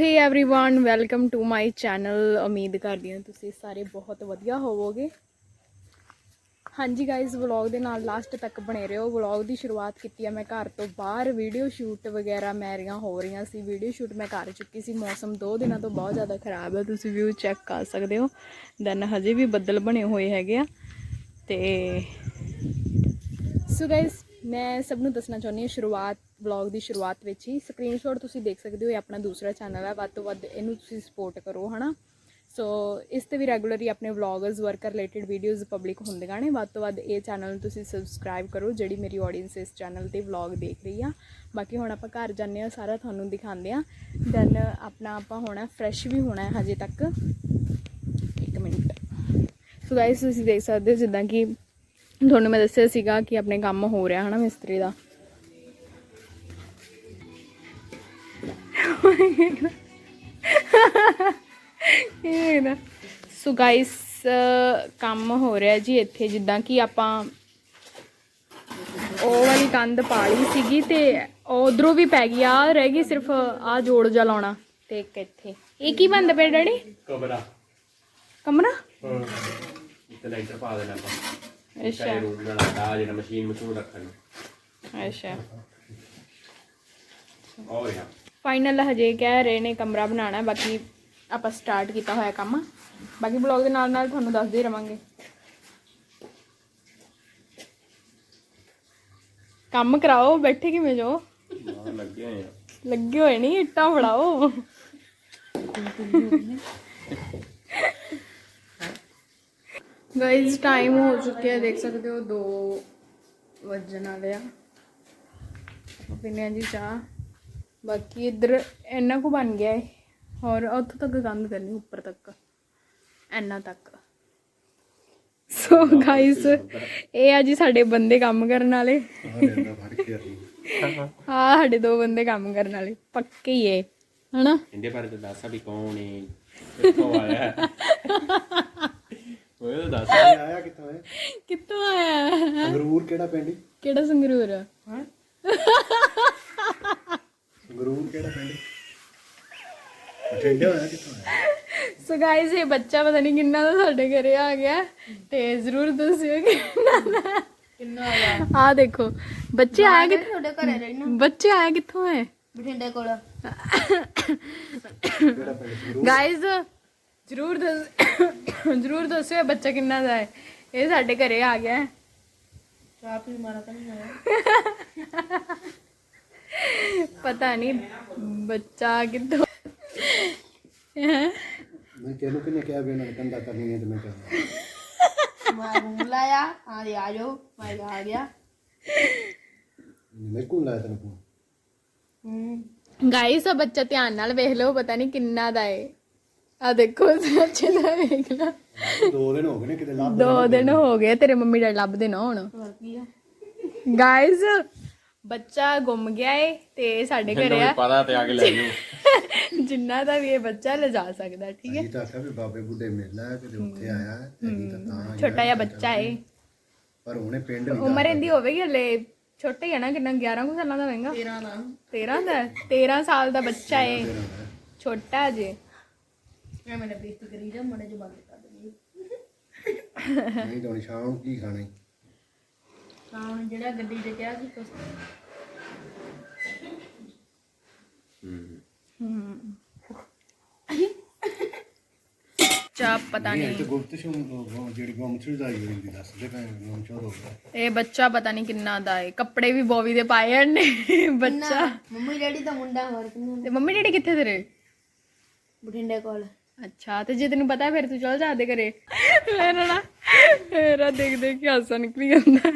hey everyone welcome to my channel ਉਮੀਦ ਕਰਦੀ ਹਾਂ ਤੁਸੀਂ ਸਾਰੇ ਬਹੁਤ ਵਧੀਆ ਹੋਵੋਗੇ ਹਾਂਜੀ ਗਾਇਜ਼ ਵਲੌਗ ਦੇ ਨਾਲ ਲਾਸਟ ਤੱਕ ਬਣੇ ਰਹੋ ਵਲੌਗ ਦੀ ਸ਼ੁਰੂਆਤ ਕੀਤੀ ਹੈ ਮੈਂ ਘਰ ਤੋਂ ਬਾਹਰ ਵੀਡੀਓ ਸ਼ੂਟ ਵਗੈਰਾ ਮੈਰੀਆਂ ਹੋ ਰਹੀਆਂ ਸੀ ਵੀਡੀਓ ਸ਼ੂਟ ਮੈਂ ਕਰ ਚੁੱਕੀ ਸੀ ਮੌਸਮ ਦੋ ਦਿਨਾਂ ਤੋਂ ਬਹੁਤ ਜ਼ਿਆਦਾ ਖਰਾਬ ਹੈ ਤੁਸੀਂ ਵਿਊ ਚੈੱਕ ਕਰ ਸਕਦੇ ਹੋ ਦੈਨ ਹਜੇ ਵੀ ਬੱਦਲ ਬਣੇ ਹੋਏ ਹੈਗੇ ਆ ਤੇ ਸੋ ਗਾਇਸ ਮੈਂ ਸਭ ਨੂੰ ਦੱਸਣਾ ਚਾਹੁੰਦੀ ਹਾਂ ਸ਼ੁਰੂਆਤ ਵਲੌਗ ਦੀ ਸ਼ੁਰੂਆਤ ਵਿੱਚ ਹੀ। ਸਕਰੀਨਸ਼ਾਟ ਤੁਸੀਂ ਦੇਖ ਸਕਦੇ ਹੋ, ਇਹ ਆਪਣਾ ਦੂਸਰਾ ਚੈਨਲ ਹੈ। ਵੱਧ ਤੋਂ ਵੱਧ ਇਹਨੂੰ ਤੁਸੀਂ ਸਪੋਰਟ ਕਰੋ, ਹਨਾ? ਸੋ ਇਸ ਤੇ ਵੀ ਰੈਗੂਲਰਲੀ ਆਪਣੇ vloggers work related videos public ਹੁੰਦੀਆਂ ਨੇ। ਵੱਧ ਤੋਂ ਵੱਧ ਇਹ ਚੈਨਲ ਨੂੰ ਤੁਸੀਂ ਸਬਸਕ੍ਰਾਈਬ ਕਰੋ, ਜਿਹੜੀ ਮੇਰੀ ਆਡੀਅנס ਇਸ ਚੈਨਲ ਤੇ ਵਲੌਗ ਦੇਖ ਰਹੀ ਆ। ਬਾਕੀ ਹੁਣ ਆਪਾਂ ਘਰ ਜਾਂਦੇ ਆ ਸਾਰਾ ਤੁਹਾਨੂੰ ਦਿਖਾਉਂਦੇ ਆ ਦੈਨ ਆਪਣਾ ਆਪਾਂ ਹੋਣਾ ਫਰੈਸ਼ ਵੀ ਹੋਣਾ ਹਜੇ ਤੱਕ। ਇੱਕ ਮਿੰਟ। ਸੋ ਗਾਇਸ ਤੁਸੀਂ ਦੇਖ ਸਕਦੇ ਹੋ ਜਿੱਦਾਂ ਕਿ ਤੁਹਾਨੂੰ ਮੈਂ ਦੱਸਿਆ ਸੀਗਾ ਕਿ ਆਪਣੇ ਕੰਮ ਹੋ ਰਿਹਾ ਹਨਾ ਮਿਸਤਰੀ ਦਾ। ਇਹ ਨਾ। ਸੋ ਗਾਇਸ ਕੰਮ ਹੋ ਰਿਹਾ ਜੀ ਇੱਥੇ ਜਿੱਦਾਂ ਕਿ ਆਪਾਂ ਉਹ ਵਾਲੀ ਕੰਧ ਪਾ ਲਈ ਸੀਗੀ ਤੇ ਉਧਰੋਂ ਵੀ ਪੈ ਗਈ ਆ ਰਹਿ ਗਈ ਸਿਰਫ ਆ ਜੋੜ ਜਾ ਲਾਉਣਾ ਤੇ ਇੱਕ ਇੱਥੇ। ਇਹ ਕੀ ਬੰਦ ਪਿਆ ਡੈਡੀ? ਕਮਰਾ। ਕਮਰਾ? ਹਾਂ। ਇੱਥੇ ਲਾਈਟਰ ਪਾ ਦੇਣਾ ਆਪਾਂ। ਅੱਛਾ। ਰੂਮ ਬਣਾਤਾ ਆ ਜਿਹੜਾ ਮਸ਼ੀਨ ਮਸ਼ੂਨ ਰੱਖਣ। ਨੂੰ ਅੱਛਾ। ਉਹ ਰਿਹਾ ਫਾਈਨਲ ਹਜੇ ਕਹਿ ਰਹੇ ਨੇ ਕਮਰਾ ਬਣਾਉਣਾ ਹੈ, ਬਾਕੀ ਆਪਾਂ ਸਟਾਰਟ ਕੀਤਾ ਹੋਇਆ ਕੰਮ। ਬਾਕੀ ਬਲੌਗ ਦੇ ਨਾਲ ਨਾਲ ਤੁਹਾਨੂੰ ਦੱਸਦੇ ਰਵਾਂਗੇ। ਕੰਮ ਕਰਾਓ ਬੈਠੇ ਕਿਵੇਂ ਜੋ? ਲੱਗੇ ਹੋਏ ਆ। ਲੱਗੇ ਹੋਏ ਨਹੀਂ ਇੱਟਾਂ ਫੜਾਓ। ਗਾਇਸ ਟਾਈਮ ਹੋ ਚੁੱਕਿਆ ਦੇਖ ਸਕਦੇ ਹੋ 2 ਵਜਣ ਵਾਲੇ ਆ। ਪੀਨੇ ਆ ਜੀ ਚਾਹ। ਬਾਕੀ ਇੱਧਰ ਇੰਨਾ ਕੁ ਬਣ ਗਿਆ ਹੈ ਔਰ ਉੱਥੋਂ ਤੱਕ ਗੰਦ ਕਰਨੀ ਉੱਪਰ ਤੱਕ ਇੰਨਾ ਤੱਕ। ਸੋ ਗਾਇਸ ਇਹ ਆ ਜੀ ਸਾਡੇ ਬੰਦੇ ਕੰਮ ਕਰਨ ਵਾਲੇ। ਹਾਂ ਸਾਡੇ ਦੋ ਬੰਦੇ ਕੰਮ ਕਰਨ ਵਾਲੇ ਪੱਕੇ ਹੀ ਏ ਹਨਾ? ਇਹਦੇ ਬਾਰੇ ਤਾਂ ਦੱਸ ਵੀ ਕੌਣ ਹੈ ਕਿੱਥੋਂ ਆਇਆ। ਹੈ? ਉਹ ਤਾਂ ਦੱਸ ਆਇਆ ਕਿੱਥੋਂ ਹੈ ਕਿੱਥੋਂ ਆਇਆ? ਹੈ? ਸੰਗਰੂਰ ਕਿਹੜਾ ਪਿੰਡ ਈ? ਕਿਹੜਾ ਸੰਗਰੂਰ? ਆ ਸੰਗਰੂਰ ਕਿਹੜਾ ਪਿੰਡ ਬਠਿੰਡੇ ਹੋਇਆ ਕਿੱਥੋਂ ਆਇਆ? ਸੋ ਗਾਇਸ ਇਹ ਬੱਚਾ ਪਤਾ ਨਹੀਂ ਕਿੰਨਾ ਦਾ ਸਾਡੇ ਘਰੇ ਆ ਗਿਆ ਤੇ ਜ਼ਰੂਰ ਦੱਸਿਓ ਕਿੰਨਾ ਦਾ। ਕਿੰਨਾ ਆਇਆ ਆ ਦੇਖੋ ਬੱਚੇ ਆਇਆ ਕਿ ਤੁਹਾਡੇ ਘਰੇ ਰਹਿਣਾ। ਬੱਚੇ ਆਇਆ ਕਿੱਥੋਂ ਹੈ? ਬਠਿੰਡੇ ਕੋਲ। ਕਿਹੜਾ ਪਿੰਡ? ਸੰਗਰੂਰ ਗਾਇਸ ਜ਼ਰੂਰ ਦੱਸ ਜ਼ਰੂਰ ਦੱਸਿਓ ਇਹ ਬੱਚਾ ਕਿੰਨਾ ਦਾ ਹੈ। ਇਹ ਸਾਡੇ ਘਰੇ ਆ ਗਿਆ ਹੈ। ਚਾਹ ਪੀ ਮਾਰਾ ਤਾਂ ਨਹੀਂ ਆਇਆ। ਪਤਾ ਨਹੀਂ ਬੱਚਾ ਕਿੱਥੋਂ ਹੈਂ? ਮੈਂ ਕਿਹਨੂੰ ਕਿਹਨੇ ਕਿਹਾ ਵੀ ਇਹਨਾਂ ਨੇ ਕੰਦਾ ਕਰਨੀ ਹੈ ਤੇ ਮੈਂ ਕਿਹਾ ਮੈਂ ਰੂਮ ਲਾਇਆ ਆ ਦੇ ਆ ਜਾਓ ਮੈਂ ਆ ਗਿਆ। ਮੇਰੇ ਕੋਲ ਲਾਇਆ ਤੈਨੂੰ ਹੂੰ। ਗਾਇਸ ਆ ਬੱਚਾ ਧਿਆਨ ਨਾਲ ਵੇਖ ਲਓ ਪਤਾ ਨਹੀਂ ਕਿੰਨਾ ਦਾ ਏ ਆ ਦੇਖੋ ਬੱਚੇ ਦਾ ਵੇਖ ਲਓ। ਦੋ ਦਿਨ ਹੋ ਗਏ ਨੇ ਕਿਤੇ ਲੱਭ ਦੋ ਦਿਨ ਹੋ ਗਏ ਤੇਰੇ ਮੰਮੀ ਡੈਡੀ ਲੱਭਦੇ ਨਾ ਹੁਣ। ਹੋਰ ਕੀ ਆ? ਗਾਇਸ ਬੱਚਾ ਗੁੰਮ ਗਿਆ ਏ ਤੇ ਸਾਡੇ ਘਰੇ ਆ। ਪਤਾ ਤੇ ਆ ਕੇ ਲੈ ਜਾਓ ਜਿੰਨਾ ਦਾ ਵੀ ਇਹ ਬੱਚਾ ਲਿਜਾ ਸਕਦਾ ਠੀਕ ਹੈ? ਇਹ ਤਾਂ ਆਖਿਆ ਵੀ ਬਾਬੇ ਬੁੱਢੇ ਮਿਲਣਾ ਹੈ। ਕਿ ਉੱਥੇ ਆਇਆ ਤਾਂ ਤਾਂ ਆਏ ਛੋਟਾ ਜਿਹਾ ਬੱਚਾ ਏ। ਪਰ ਉਹਨੇ ਪਿੰਡ ਨਹੀਂ ਉਮਰ ਇਹਦੀ ਹੋਵੇਗੀ ਹਲੇ ਛੋਟਾ ਹੀ ਹੈ ਨਾ ਕਿੰਨਾ 11 ਕੁ ਸਾਲਾਂ ਦਾ ਹੋਵੇਗਾ? 13 ਦਾ। 13 ਦਾ 13 ਸਾਲ ਦਾ ਬੱਚਾ ਏ। ਛੋਟਾ ਜੇ। ਮੈਂ ਮੈਨੇ ਬੇਇੱਜ਼ਤੀ ਕਰੀ ਜਾ ਮੜੇ ਜੋ ਬੰਦ ਕਰ ਦੇਣੀ। ਨਹੀਂ ਤਾਂ ਹੁਣ ਸ਼ਾਮ ਨੂੰ ਕੀ ਖਾਣਾ ਈ? ਤਾਂ ਹੁਣ ਜਿਹੜਾ ਗੱਡੀ ਤੇ ਕਿਹਾ ਸੀ ਕੁਛ। ਪਤਾ ਨਹੀਂ ਨਹੀਂ। ਇਹ ਤਾਂ ਗੁਪਤ ਸ਼ੂ ਜਿਹੜੀ ਗੁੰਮਛੜ ਦਾ ਹੀ ਹੁੰਦੀ ਦੱਸ ਦੇ ਭਾਵੇਂ ਗੁੰਮਛੜ ਹੋ ਗਿਆ। ਇਹ ਬੱਚਾ ਪਤਾ ਨਹੀਂ ਕਿੰਨਾ ਦਾ ਏ। ਕੱਪੜੇ ਵੀ ਬੋਵੀ ਦੇ ਪਾਏ ਨੇ ਬੱਚਾ। ਮੰਮੀ ਡੈਡੀ ਦਾ ਮੁੰਡਾ ਹੋਰ ਕਿੰਨਾ ਤੇ ਮੰਮੀ ਡੈਡੀ ਕਿੱਥੇ ਤੇਰੇ? ਬਠਿੰਡੇ ਕੋਲ। ਅੱਛਾ ਤੇ ਜੇ ਤੈਨੂੰ ਪਤਾ ਫਿਰ ਤੂੰ ਚਲ ਜਾ ਦੇ ਘਰੇ। ਮੇਰਾ ਨਾ ਮੇਰਾ ਦੇਖ ਦੇਖ ਕੇ ਹਾਸਾ ਨਿਕਲੀ ਜਾਂਦਾ।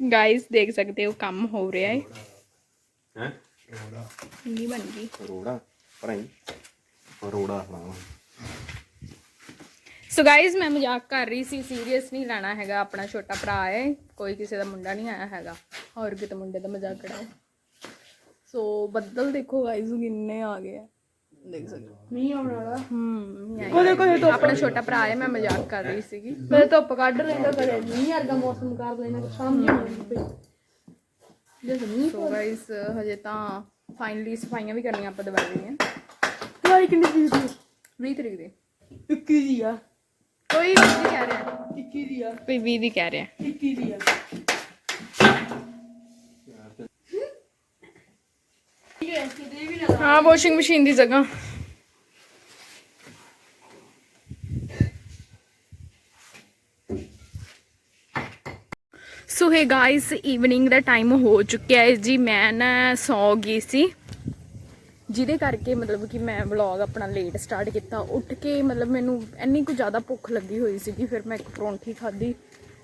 ਗਾਇਸ ਦੇਖ ਸਕਦੇ ਹੋ ਕੰਮ ਹੋ ਰਿਹਾ ਹੈ ਹੈ? ਨਹੀਂ ਬਣ ਗਈ? ਰੋੜਾ ਭਰਾਈ ਰੋੜਾ ਹਾਂ ਸੋ ਗਾਇਸ ਮੈਂ ਮਜ਼ਾਕ ਕਰ ਰਹੀ ਸੀ ਸੀਰੀਅਸ ਨਹੀਂ ਲੈਣਾ ਹੈਗਾ ਆਪਣਾ ਛੋਟਾ ਭਰਾ ਹੈ ਕੋਈ ਕਿਸੇ ਦਾ ਮੁੰਡਾ ਨਹੀਂ ਆਇਆ ਹੈਗਾ। ਹੋਰ ਕਿਤੇ ਮੁੰਡੇ ਦਾ ਮਜ਼ਾਕ ਕਰਾਓ। ਸੋ ਬੱਦਲ ਦੇਖੋ ਗਾਇਸ ਕਿੰਨੇ ਆ ਗਏ ਆ। ਦੇਖ ਸਕਦੇ ਮੀਂਹ ਆਉਣ ਵਾਲਾ। ਹੂੰ ਕੋਲੇ ਕੋਲੇ ਤੋਂ ਆਪਣਾ ਛੋਟਾ ਭਰਾ ਹੈ ਮੈਂ ਮਜ਼ਾਕ ਕਰ ਰਹੀ ਸੀਗੀ। ਕਦੇ ਧੁੱਪ ਕੱਢ ਲੈਂਦਾ ਕਦੇ ਮੀਂਹ ਵਰਗਾ ਮੌਸਮ ਕਰ ਲੈਂਦਾ ਸਮਝ ਨਹੀਂ ਆਉਂਦੀ ਜੇ ਮੀਂਹ ਸੋ ਗਾਇਸ ਹਜੇ ਤਾਂ ਫਾਈਨਲੀ ਸਫਾਈਆਂ ਵੀ ਕਰਨੀਆਂ ਆਪਾਂ ਦੁਬਾਰਾ ਦੀਆਂ। ਕਿਹੜੀ ਕਿੰਨੀ ਚੀਜ਼ ਦੀ? 20 ਤਰੀਕ ਦੀ। 21 ਦੀ ਆ। ਕੋਈ 20 ਦੀ ਕਹਿ ਰਿਹਾ। 21 ਦੀ ਆ। ਕੋਈ 20 ਦੀ ਕਹਿ ਰਿਹਾ। 21 ਦੀ ਆ। ਠੀਕ ਹੈ ਕਿਤੇ ਵੀ ਨਾ ਹਾਂ ਵਾਸ਼ਿੰਗ ਮਸ਼ੀਨ ਦੀ ਜਗ੍ਹਾ। ਸੋ ਹੈ ਗਾਇਸ ਈਵਨਿੰਗ ਦਾ ਟਾਈਮ ਹੋ ਚੁੱਕਿਆ ਹੈ। ਜੀ ਮੈਂ ਨਾ ਸੌ ਗਈ ਸੀ। ਜਿਹਦੇ ਕਰਕੇ ਮਤਲਬ ਕਿ ਮੈਂ ਵਲੌਗ ਆਪਣਾ ਲੇਟ ਸਟਾਰਟ ਕੀਤਾ, ਉੱਠ ਕੇ ਮਤਲਬ ਮੈਨੂੰ ਇੰਨੀ ਕੁ ਜ਼ਿਆਦਾ ਭੁੱਖ ਲੱਗੀ ਹੋਈ ਸੀਗੀ, ਫਿਰ ਮੈਂ ਇੱਕ ਪਰੌਂਠੀ ਖਾਧੀ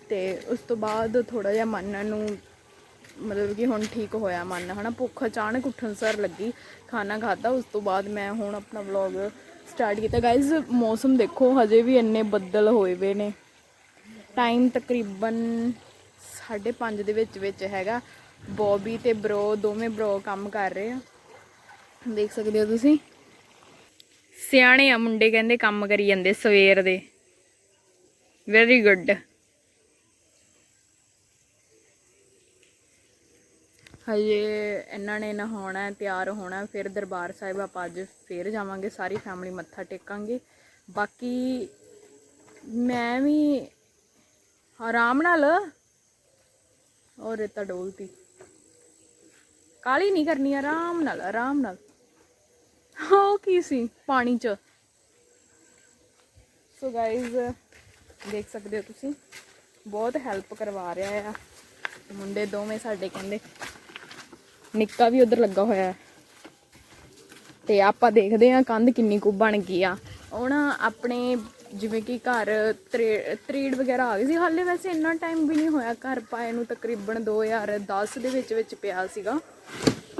ਤੇ ਉਸ ਤੋਂ ਬਾਅਦ ਥੋੜਾ ਜਿਹਾ ਮਨ ਨੂੰ ਮਤਲਬ ਕਿ ਹੁਣ ਠੀਕ ਹੋਇਆ ਮਨ, ਹਨਾ, ਭੁੱਖ ਅਚਾਨਕ ਉੱਠਣ ਸਰ ਲੱਗੀ, ਖਾਣਾ ਖਾਦਾ ਉਸ ਤੋਂ ਬਾਅਦ ਮੈਂ ਹੁਣ ਆਪਣਾ ਵਲੌਗ ਸਟਾਰਟ ਕੀਤਾ। ਗਾਇਜ਼ ਮੌਸਮ ਦੇਖੋ, ਹਜੇ ਵੀ ਇੰਨੇ ਬੱਦਲ ਹੋਏ ਵੇ ਨੇ। ਟਾਈਮ ਤਕਰੀਬਨ 5:30 ਦੇ ਵਿੱਚ ਵਿੱਚ ਹੈਗਾ। ਬੋਬੀ ਤੇ ਬ੍ਰੋ ਦੋਵੇਂ ਬ੍ਰੋ ਕੰਮ ਕਰ ਰਹੇ ਆ। ਦੇਖ ਸਕਦੇ ਹੋ ਤੁਸੀਂ। ਸਿਆਣੇ ਆ ਮੁੰਡੇ ਕਹਿੰਦੇ ਕੰਮ ਕਰੀ ਜਾਂਦੇ ਸਵੇਰ ਦੇ। ਵੈਰੀ ਗੁੱਡ ਹਜੇ ਇਹਨਾਂ ਨੇ ਨਹਾਉਣਾ, ਤਿਆਰ ਹੋਣਾ, ਫਿਰ ਦਰਬਾਰ ਸਾਹਿਬ ਆਪਾਂ ਅੱਜ ਫੇਰ ਜਾਵਾਂਗੇ, ਸਾਰੀ ਫੈਮਿਲੀ ਮੱਥਾ ਟੇਕਾਂਗੇ। ਬਾਕੀ ਮੈਂ ਵੀ ਆਰਾਮ ਨਾਲ ਔਰ ਰੇਤਾ ਡੋਲਤੀ। ਕਾਲੀ ਨਹੀਂ ਕਰਨੀ, ਆਰਾਮ ਨਾਲ ਆਰਾਮ ਨਾਲ। ਉਹ ਕੀ ਸੀ? ਪਾਣੀ ਚ। ਸੋ ਗਾਇਜ਼ ਦੇਖ ਸਕਦੇ ਹੋ ਤੁਸੀਂ, ਬਹੁਤ ਹੈਲਪ ਕਰਵਾ ਰਿਹਾ ਆ। ਮੁੰਡੇ ਦੋਵੇਂ ਸਾਡੇ ਕਹਿੰਦੇ, ਨਿੱਕਾ ਵੀ ਉਧਰ ਲੱਗਾ ਹੋਇਆ ਹੈ। ਤੇ ਆਪਾਂ ਦੇਖਦੇ ਆ ਕੰਧ ਕਿੰਨੀ ਕੁ ਬਣ ਗਈ ਆ। ਉਹ ਨਾ ਆਪਣੇ ਜਿਵੇਂ ਕਿ ਘਰ ਤਰੇ- ਤਰੀੜ ਵਗੈਰਾ ਆ ਗਈ ਸੀ। ਹਾਲੇ ਵੈਸੇ ਇੰਨਾ ਟਾਈਮ ਵੀ ਨਹੀਂ ਹੋਇਆ ਘਰ ਪਾਏ ਨੂੰ, ਤਕਰੀਬਨ 2010 ਦੇ ਵਿੱਚ ਵਿੱਚ ਪਿਆ ਸੀਗਾ।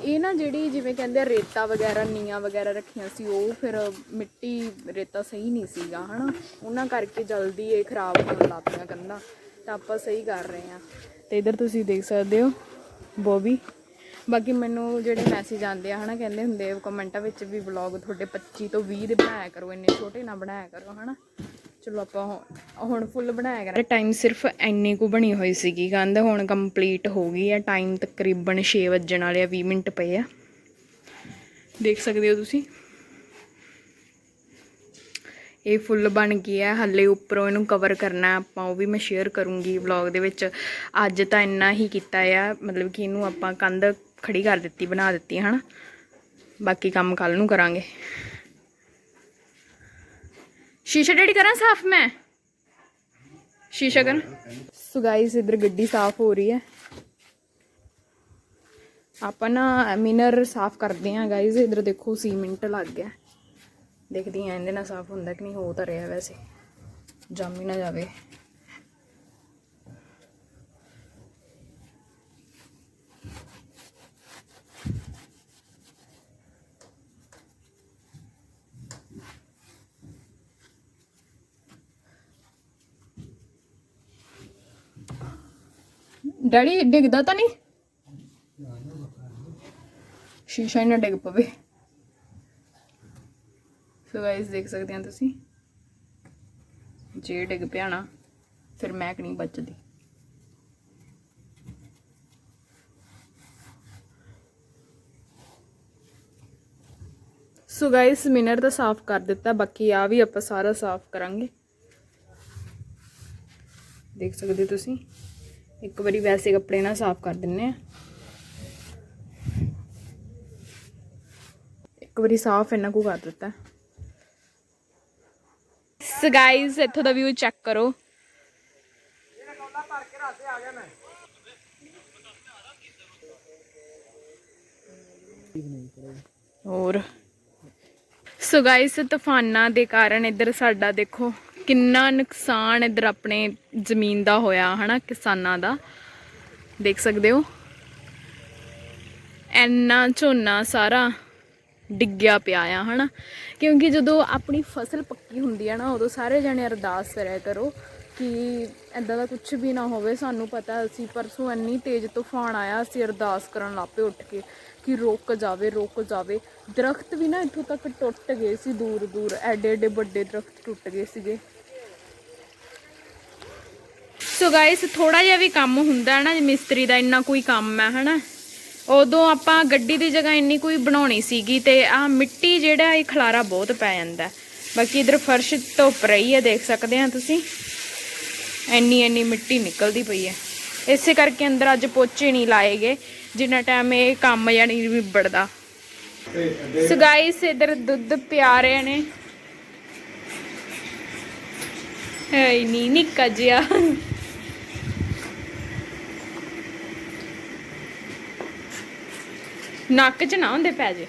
ਇਹ ਨਾ ਜਿਹੜੀ ਜਿਵੇਂ ਕਹਿੰਦੇ ਆ ਰੇਤਾ ਵਗੈਰਾ ਨੀਆਂ ਵਗੈਰਾ ਰੱਖੀਆਂ ਸੀ, ਉਹ ਫਿਰ ਮਿੱਟੀ ਰੇਤਾ ਸਹੀ ਨਹੀਂ ਸੀਗਾ, ਹਨਾ? ਉਹਨਾਂ ਕਰਕੇ ਜਲਦੀ ਇਹ ਖਰਾਬ ਹੋਣ ਲੱਗ ਪਈਆਂ ਕੰਧਾਂ। ਤਾਂ ਆਪਾਂ ਸਹੀ ਕਰ ਰਹੇ ਆ ਤੇ ਇਧਰ ਤੁਸੀਂ ਦੇਖ ਸਕਦੇ ਹੋ, ਬੋਬੀ। ਬਾਕੀ ਮੈਨੂੰ ਜਿਹੜੇ ਮੈਸੇਜ ਆਉਂਦੇ ਆ, ਹਨਾ, ਕਹਿੰਦੇ ਹੁੰਦੇ ਕਮੈਂਟਾਂ ਵਿੱਚ ਵੀ ਵਲੌਗ ਤੁਹਾਡੇ 25 ਤੋਂ 20 ਦੇ ਬਣਾਇਆ ਕਰੋ, ਇੰਨੇ ਛੋਟੇ ਨਾ ਬਣਾਇਆ ਕਰੋ, ਹਨਾ? ਚਲੋ ਆਪਾਂ ਹੁਣ- ਫੁੱਲ ਬਣਾਇਆ ਕਰਾਂਗੇ। ਟਾਈਮ ਸਿਰਫ ਇੰਨੀ ਕੁ ਬਣੀ ਹੋਈ ਸੀਗੀ ਕੰਧ ਹੁਣ ਕੰਪਲੀਟ ਹੋ ਗਈ ਹੈ ਟਾਈਮ ਤਕਰੀਬਨ 6 ਵੱਜਣ ਵਾਲੇ ਆ 20 ਮਿੰਟ ਪਏ ਆ। ਦੇਖ ਸਕਦੇ ਹੋ ਤੁਸੀਂ? ਇਹ ਫੁੱਲ ਬਣ ਗਈ ਹੈ ਹੱਲੇ ਉੱਪਰੋਂ ਇਹਨੂੰ ਕਵਰ ਕਰਨਾ, ਆਪਾਂ ਉਹ ਵੀ ਮੈਂ ਸ਼ੇਅਰ ਕਰੂੰਗੀ ਵਲੌਗ ਦੇ ਵਿੱਚ। ਅੱਜ ਤਾਂ ਇੰਨਾ ਹੀ ਕੀਤਾ ਆ, ਮਤਲਬ ਕਿ ਇਹਨੂੰ ਆਪਾਂ ਕੰਧ ਖੜੀ ਕਰ ਦਿੱਤੀ, ਬਣਾ ਦਿੱਤੀ, ਹਨਾ? ਬਾਕੀ ਕੰਮ ਕੱਲ ਨੂੰ ਕਰਾਂਗੇ। ਸ਼ੀਸ਼ਾ ਡੇਡੀ ਕਰਾਂ ਸਾਫ਼ ਮੈਂ? ਸ਼ੀਸ਼ਾ ਕਰ? ਸੋ ਗਾਇਸ ਇਧਰ ਗੱਡੀ ਸਾਫ਼ ਹੋ ਰਹੀ ਹੈ। ਆਪਾਂ ਨਾ ਮਿਨਰ ਸਾਫ਼ ਕਰਦੇ ਹਾਂ ਗਾਇਸ ਇਧਰ ਦੇਖੋ ਸੀਮੈਂਟ ਲੱਗ ਗਿਆ। ਦੇਖਦੀ ਆਂ ਇਹਦੇ ਨਾਲ ਸਾਫ਼ ਹੁੰਦਾ ਕਿ ਨਹੀਂ, ਹੋ ਤਾਂ ਰਿਹਾ ਵੈਸੇ। ਜੰਮ ਹੀ ਨਾ ਜਾਵੇ। ਡੈਡੀ, ਡਿੱਗਦਾ ਤਾਂ ਨਹੀਂ? ਸ਼ੀਸ਼ਾ ਹੀ ਨਾ ਡਿੱਗ ਪਵੇ। ਸੋ ਗਾਇਸ ਦੇਖ ਸਕਦੇ ਹੋ ਤੁਸੀਂ? ਜੇ ਡਿੱਗ ਪਿਆ ਨਾ, ਫਿਰ ਮੈਕ ਨਹੀਂ ਬਚਦੀ? ਸੋ ਗਾਇਸ ਮਿਨਰ ਤਾਂ ਸਾਫ਼ ਕਰ ਦਿੱਤਾ, ਬਾਕੀ ਆ ਵੀ ਆਪਾਂ ਸਾਰਾ ਸਾਫ਼ ਕਰਾਂਗੇ। ਦੇਖ ਸਕਦੇ ਤੁਸੀਂ? ਇੱਕ ਵਾਰੀ ਵੈਸੇ ਕੱਪੜੇ ਨਾਲ ਸਾਫ਼ ਕਰ ਦਿੰਨੇ ਆ ਇੱਕ ਵਾਰੀ ਸਾਫ਼ ਇਹਨਾਂ ਕੋ ਕਰ ਦਿੱਤਾ। ਸੋ ਗਾਇਸ ਇੱਥੋਂ ਦਾ ਵਿਊ ਚੈੱਕ ਕਰੋ। ਹੋਰ। ਸੋ ਗਾਇਸ ਤੂਫਾਨਾਂ ਦੇ ਕਾਰਨ ਇੱਧਰ ਸਾਡਾ ਦੇਖੋ। ਕਿੰਨਾ ਨੁਕਸਾਨ ਇੱਧਰ ਆਪਣੇ ਜ਼ਮੀਨ ਦਾ ਹੋਇਆ, ਹਨਾ, ਕਿਸਾਨਾਂ ਦਾ। ਦੇਖ ਸਕਦੇ ਹੋ। ਐਨਾ ਝੋਨਾ ਸਾਰਾ ਡਿੱਗਿਆ ਪਿਆ ਆ, ਹਨਾ। ਕਿਉਂਕਿ ਜਦੋਂ ਆਪਣੀ ਫਸਲ ਪੱਕੀ ਹੁੰਦੀ ਹੈ ਨਾ, ਉਦੋਂ ਸਾਰੇ ਜਣੇ ਅਰਦਾਸ ਕਰਿਆ ਕਰੋ ਕਿ ਐਦਾਂ ਦਾ ਕੁਝ ਵੀ ਨਾ ਹੋਵੇ। ਸਾਨੂੰ ਪਤਾ ਅਸੀਂ ਪਰਸੋਂ ਇੰਨੀ ਤੇਜ਼ ਤੂਫਾਨ ਆਇਆ, ਅਸੀਂ ਅਰਦਾਸ ਕਰਨ ਲੱਪੇ ਉੱਠ ਕੇ ਕਿ ਰੁਕ ਜਾਵੇ ਰੁਕ ਜਾਵੇ। ਦਰਖਤ ਵੀ ਨਾ ਇੱਥੋਂ ਤੱਕ ਟੁੱਟ ਗਏ ਸੀ ਦੂਰ ਦੂਰ ਐਡੇ ਐਡੇ ਵੱਡੇ ਦਰਖਤ ਟੁੱਟ ਗਏ ਸੀਗੇ। ਸੋ ਗਾਇਸ ਥੋੜਾ ਜਿਹਾ ਵੀ ਕੰਮ ਹੁੰਦਾ ਹੈ ਨਾ ਮਿਸਤਰੀ ਦਾ ਇੰਨਾ ਕੋਈ ਕੰਮ ਹੈ, ਹਨਾ? ਉਦੋਂ ਆਪਾਂ ਗੱਡੀ ਦੀ ਜਗ੍ਹਾ ਇੰਨੀ ਕੋਈ ਬਣਾਉਣੀ ਸੀਗੀ ਤੇ ਆ ਮਿੱਟੀ ਜਿਹੜਾ ਇਹ ਖਲਾਰਾ ਬਹੁਤ ਪੈ ਜਾਂਦਾ ਬਾਕੀ ਇਧਰ ਫਰਸ਼ ਧੁੱਪ ਰਹੀ ਹੈ, ਦੇਖ ਸਕਦੇ ਆ ਤੁਸੀਂ। ਇੰਨੀ ਇੰਨੀ ਮਿੱਟੀ ਨਿਕਲਦੀ ਪਈ ਹੈ। ਇਸੇ ਕਰਕੇ ਅੰਦਰ ਅੱਜ ਪੋਚੇ ਨਹੀਂ ਲਾਏਗੇ ਜਿੰਨਾ ਟਾਈਮ ਇਹ ਕੰਮ ਜਾਨੀ ਵਿਬੜਦਾ ਸੋ ਗਾਇਸ ਇਧਰ ਦੁੱਧ ਪਿਆ ਰਹੇ ਨੇ। ਹੈ ਨਹੀਂ ਨਿੱਕਾ ਜਿਹਾ ਨੱਕ 'ਚ ਨਾ ਹੁੰਦੇ ਪੈ ਜੇ।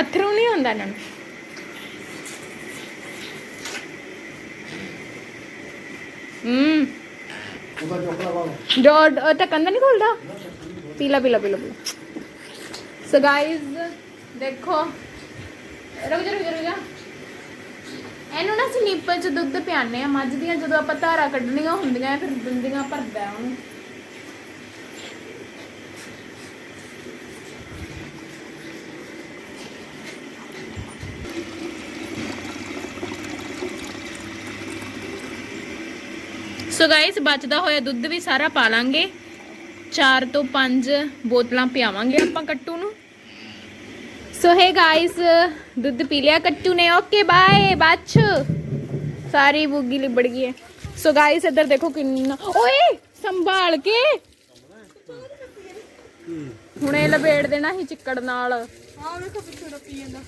ਅਥਰੂ ਨਹੀਂ ਹੁੰਦਾ ਇਹਨਾਂ ਨੂੰ। ਹੂੰ। ਉਹਦਾ ਚੋਕਲਾ ਵਾਲਾ ਡੋਡ ਉਹ ਤਾਂ ਕੰਦਾ ਨਹੀਂ ਖੁੱਲਦਾ? ਪੀਲਾ ਪੀਲਾ ਪੀਲਾ ਪੀਲਾ। ਸੋ ਗਾਇਸ ਦੇਖੋ। ਰੁਕ ਜਾ ਰੁਕ ਜਾ ਰੁਕ ਜਾ। ਇਹਨੂੰ ਨਾ ਅਸੀਂ ਨੀਪਲ ਚ ਦੁੱਧ ਪਿਆਨੇ ਆ ਮੱਝ ਦੀਆਂ ਜਦੋਂ ਆਪਾਂ ਧਾਰਾ ਕੱਢਣੀਆਂ ਹੁੰਦੀਆਂ, ਫਿਰ ਦੰਦੀਆਂ ਭਰਦਾ ਉਹਨੂੰ। ਸੋ ਗਾਇਸ ਬਚਦਾ ਹੋਇਆ ਦੁੱਧ ਵੀ ਸਾਰਾ ਪਾ ਲਾਂਗੇ। 4 ਤੋਂ 5 ਬੋਤਲਾਂ ਪਿਆਵਾਂਗੇ ਆਪਾਂ ਕੱਟੂ ਨੂੰ। ਸੋ ਹੈ ਗਾਇਸ ਦੁੱਧ ਪੀ ਲਿਆ ਕੱਟੂ ਨੇ। ਓਕੇ ਬਾਏ ਬਾਛ ਸਾਰੀ ਬੁੱਗੀ ਲਿਬੜ ਗਈ ਹੈ। ਸੋ ਗਾਇਸ ਇੱਧਰ ਦੇਖੋ ਕਿੰਨਾ ਓਏ ਸੰਭਾਲ ਕੇ। ਹੁਣੇ ਲਪੇੜ ਦੇਣਾ ਸੀ ਚਿੱਕੜ ਨਾਲ। ਆਹ ਵੇਖੋ ਪਿੱਛੇ ਰੱਪੀ ਜਾਂਦਾ।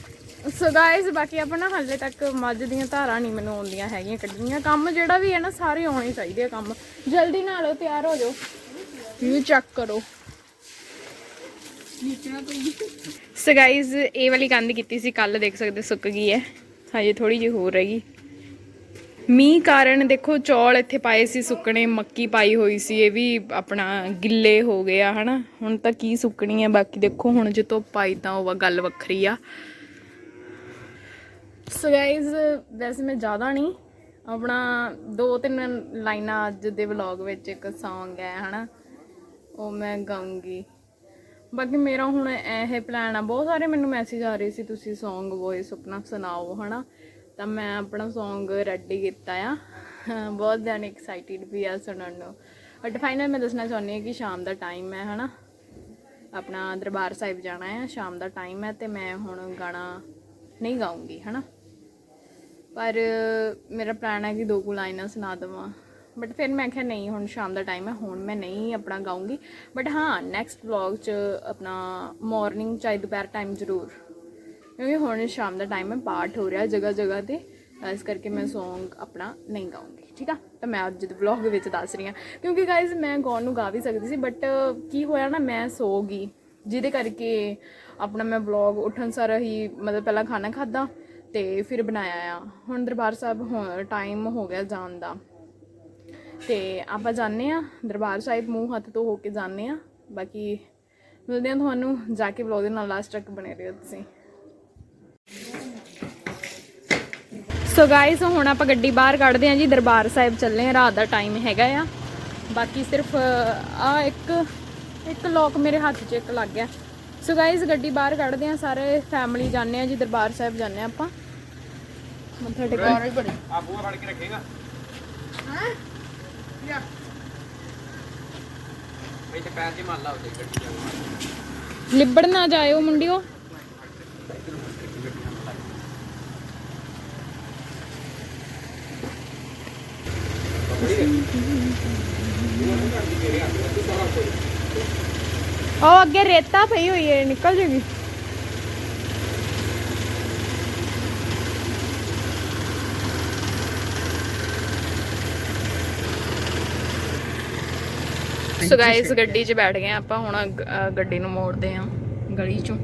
ਸੋ ਗਾਇਸ ਬਾਕੀ ਆਪਾਂ ਨਾ ਹਾਲੇ ਤੱਕ ਮੱਝ ਦੀਆਂ ਧਾਰਾਂ ਨਹੀਂ ਮੈਨੂੰ ਆਉਂਦੀਆਂ ਹੈਗੀਆਂ ਕੱਢਣੀਆਂ। ਕੰਮ ਜਿਹੜਾ ਵੀ ਹੈ ਨਾ, ਸਾਰੇ ਆਉਣੇ ਚਾਹੀਦੇ ਆ ਕੰਮ। ਜਲਦੀ ਨਾਲ ਤਿਆਰ ਹੋ ਜਾਓ। ਵੀ ਚੈੱਕ ਕਰੋ। ਸੋ ਗਾਇਸ ਇਹ ਵਾਲੀ ਕੰਧ ਕੀਤੀ ਸੀ ਕੱਲ ਦੇਖ ਸਕਦੇ ਸੁੱਕ ਗਈ ਹੈ। ਹਜੇ ਥੋੜੀ ਜਿਹੀ ਹੋਰ ਹੈਗੀ ਮੀਂਹ ਕਾਰਨ ਦੇਖੋ, ਚੌਲ ਇੱਥੇ ਪਾਏ ਸੀ ਸੁੱਕਣੇ, ਮੱਕੀ ਪਾਈ ਹੋਈ ਸੀ, ਇਹ ਵੀ ਆਪਣਾ ਗਿੱਲੇ ਹੋ ਗਏ ਆ, ਹਨਾ। ਹੁਣ ਤਾਂ ਕੀ ਸੁੱਕਣੀ ਹੈ ਬਾਕੀ ਦੇਖੋ, ਹੁਣ ਜੇ ਧੁੱਪ ਆਈ ਤਾਂ ਉਹ ਗੱਲ ਵੱਖਰੀ ਆ। ਸੋ ਗਾਇਜ਼ ਵੈਸੇ ਮੈਂ ਜ਼ਿਆਦਾ ਨਹੀਂ, ਆਪਣਾ ਦੋ ਤਿੰਨ ਲਾਈਨਾਂ ਅੱਜ ਦੇ ਵਲੌਗ ਵਿੱਚ ਇੱਕ Song ਹੈ, ਹਨਾ? ਉਹ ਮੈਂ ਗਾਉਂਗੀ। ਬਾਕੀ ਮੇਰਾ ਹੁਣ ਇਹ ਪਲਾਨ ਆ, ਬਹੁਤ ਸਾਰੇ ਮੈਨੂੰ ਮੈਸੇਜ ਆ ਰਹੇ ਸੀ, ਤੁਸੀਂ Song ਵੌਇਸ ਆਪਣਾ ਸੁਣਾਓ, ਹਨਾ? ਤਾਂ ਮੈਂ ਆਪਣਾ Song ਰੈਡੀ ਕੀਤਾ ਆ। ਬਹੁਤ ਜ਼ਿਆਦਾ ਐਕਸਾਈਟਿਡ ਵੀ ਆ ਸੁਣਨ ਨੂੰ। ਬਟ ਫਾਈਨਲ ਮੈਂ ਦੱਸਣਾ ਚਾਹੁੰਦੀ ਹਾਂ ਕਿ ਸ਼ਾਮ ਦਾ ਟਾਈਮ ਹੈ, ਹਨਾ? ਆਪਣਾ ਦਰਬਾਰ ਸਾਹਿਬ ਜਾਣਾ ਹੈ ਸ਼ਾਮ ਦਾ ਟਾਈਮ ਹੈ ਤੇ ਮੈਂ ਹੁਣ ਗਾਣਾ ਨਹੀਂ ਗਾਉਂਗੀ, ਹਨਾ? ਪਰ ਮੇਰਾ ਪਲਾਨ ਹੈ ਕਿ ਦੋ ਕੁ ਲਾਈਨਾਂ ਸੁਣਾ ਦੇਵਾਂ। ਬਟ ਫਿਰ ਮੈਂ ਕਿਹਾ ਨਹੀਂ, ਹੁਣ ਸ਼ਾਮ ਦਾ ਟਾਈਮ ਹੈ, ਹੁਣ ਮੈਂ ਨਹੀਂ ਆਪਣਾ ਗਾਉਂਗੀ ਬਟ ਹਾਂ ਨੈਕਸਟ ਵਲੌਗ 'ਚ ਆਪਣਾ ਮਾਰਨਿੰਗ ਚਾਹੇ ਦੁਪਹਿਰ ਟਾਈਮ ਜ਼ਰੂਰ। ਕਿਉਂਕਿ ਹੁਣ ਸ਼ਾਮ ਦਾ ਟਾਈਮ ਹੈ, ਪਾਠ ਹੋ ਰਿਹਾ ਜਗ੍ਹਾ ਜਗ੍ਹਾ ਤੇ। ਇਸ ਕਰਕੇ ਮੈਂ Song ਆਪਣਾ ਨਹੀਂ ਗਾਉਂਗੀ ਠੀਕ ਆ? ਤਾਂ ਮੈਂ ਅੱਜ ਦੇ ਵਲੌਗ ਵਿੱਚ ਦੱਸ ਰਹੀ ਹਾਂ। ਕਿਉਂਕਿ ਗਾਇਜ਼ ਮੈਂ ਗਾਉਣ ਨੂੰ ਗਾ ਵੀ ਸਕਦੀ ਸੀ ਬਟ ਕੀ ਹੋਇਆ ਨਾ, ਮੈਂ ਸੋ ਗਈ। ਜਿਹਦੇ ਕਰਕੇ ਆਪਣਾ ਮੈਂ ਵਲੌਗ ਉੱਠਣ ਸਾਰ ਹੀ ਮਤਲਬ ਪਹਿਲਾਂ ਖਾਣਾ ਖਾਦਾ ਤੇ ਫਿਰ ਬਣਾਇਆ ਆ। ਹੁਣ ਦਰਬਾਰ ਸਾਹਿਬ ਹੁਣ ਟਾਈਮ ਹੋ ਗਿਆ ਜਾਣ ਦਾ। ਤੇ ਆਪਾਂ ਜਾਂਦੇ ਆ ਦਰਬਾਰ ਸਾਹਿਬ ਮੂੰਹ ਹੱਥ ਤੋਂ ਹੋ ਕੇ ਜਾਂਦੇ ਆ ਬਾਕੀ ਮਿਲਦੇ ਆ ਤੁਹਾਨੂੰ, ਜਾ ਕੇ ਵਲੌਗ ਦੇ ਨਾਲ ਲਾਸਟ ਤੱਕ ਬਣੇ ਰਹੋ ਤੁਸੀਂ। ਸੋ ਗਾਇਸ ਹੁਣ ਆਪਾਂ ਗੱਡੀ ਬਾਹਰ ਕੱਢਦੇ ਆ ਜੀ, ਦਰਬਾਰ ਸਾਹਿਬ ਚੱਲੇ ਆ ਰਾਤ ਦਾ ਟਾਈਮ ਹੈਗਾ ਆ। ਬਾਕੀ ਸਿਰਫ, ਆ ਇੱਕ ਇੱਕ ਲੋਕ ਮੇਰੇ ਹੱਥ 'ਚ ਇੱਕ ਲੱਗ ਗਿਆ। ਸੋ ਗਾਇਸ ਗੱਡੀ ਬਾਹਰ ਕੱਢਦੇ ਆ ਸਾਰੇ ਫੈਮਿਲੀ ਜਾਂਦੇ ਆ ਜੀ, ਦਰਬਾਰ ਸਾਹਿਬ ਜਾਂਦੇ ਆ ਆਪਾਂ। ਮੱਥਾ ਟੇਕਣ ਹੀ ਬੜੇ ਆ ਬੂਆ ਫੜ ਕੇ ਰੱਖੇਗਾ। ਹਾਂ। ਯਾ ਇੱਥੇ ਪੈਰ ਜੇ ਮੰਨ ਲਾ ਉਹਦੇ ਗੱਡੀ ਜਾ ਲਿਬੜ ਨਾ ਜਾਇਓ ਮੁੰਡਿਓ। ਉਹ ਅੱਗੇ ਰੇਤਾ ਪਈ ਹੋਈ ਹੈ ਨਿਕਲ ਜੇਗੀ। ਸੋ ਗਾਇਸ ਗੱਡੀ 'ਚ ਬੈਠ ਗਏ ਆਪਾਂ ਹੁਣ ਅ, ਗੱਡੀ ਨੂੰ ਮੋੜਦੇ ਆਂ ਗਲੀ 'ਚੋਂ।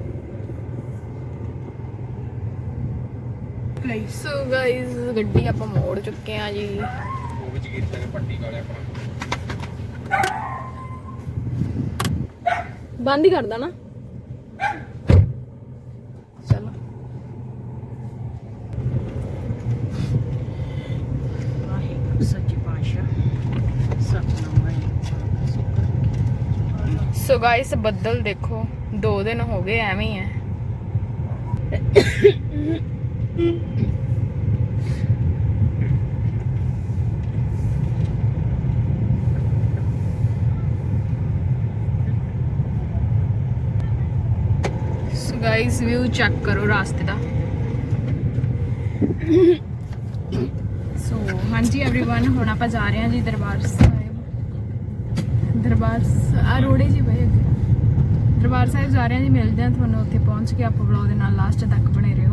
ਸੋ ਗਾਇਸ ਗੱਡੀ ਆਪਾਂ ਮੋੜ ਚੁੱਕੇ ਆ ਜੀ। ਉਹ ਵਿੱਚ ਗਿਰ ਜਾਣਾ ਪੱਟੀ ਕਾਲੇ ਆਪਣਾ ਬੰਦ ਹੀ ਕਰਦਾ ਨਾ। ਗਾਇਸ ਬੱਦਲ ਦੇਖੋ 2 ਦਿਨ ਹੋ ਗਏ ਐਵੇਂ ਹੀ ਹੈ ਸੋ ਗਾਇਸ ਵਿਊ ਚੈੱਕ ਕਰੋ ਰਾਸਤੇ ਦਾ ਸੋ ਹਾਂਜੀ एवरीवन ਹੁਣ ਆਪਾਂ ਜਾ ਰਹੇ ਹਾਂ ਜੀ ਦਰਬਾਰ ਸਾਹਿਬ ਦਰਬਾਰ ਆ ਰੋੜੇ ਜੀ ਬਈ ਅੱਗੇ। ਦਰਬਾਰ ਸਾਹਿਬ ਜਾ ਰਹੇ ਹਾਂ ਜੀ, ਮਿਲਦੇ ਹਾਂ ਤੁਹਾਨੂੰ ਉੱਥੇ ਪਹੁੰਚ ਕੇ, ਆਪਾਂ ਵਲੌਗ ਦੇ ਨਾਲ ਲਾਸਟ ਤੱਕ ਬਣੇ ਰਹੋ।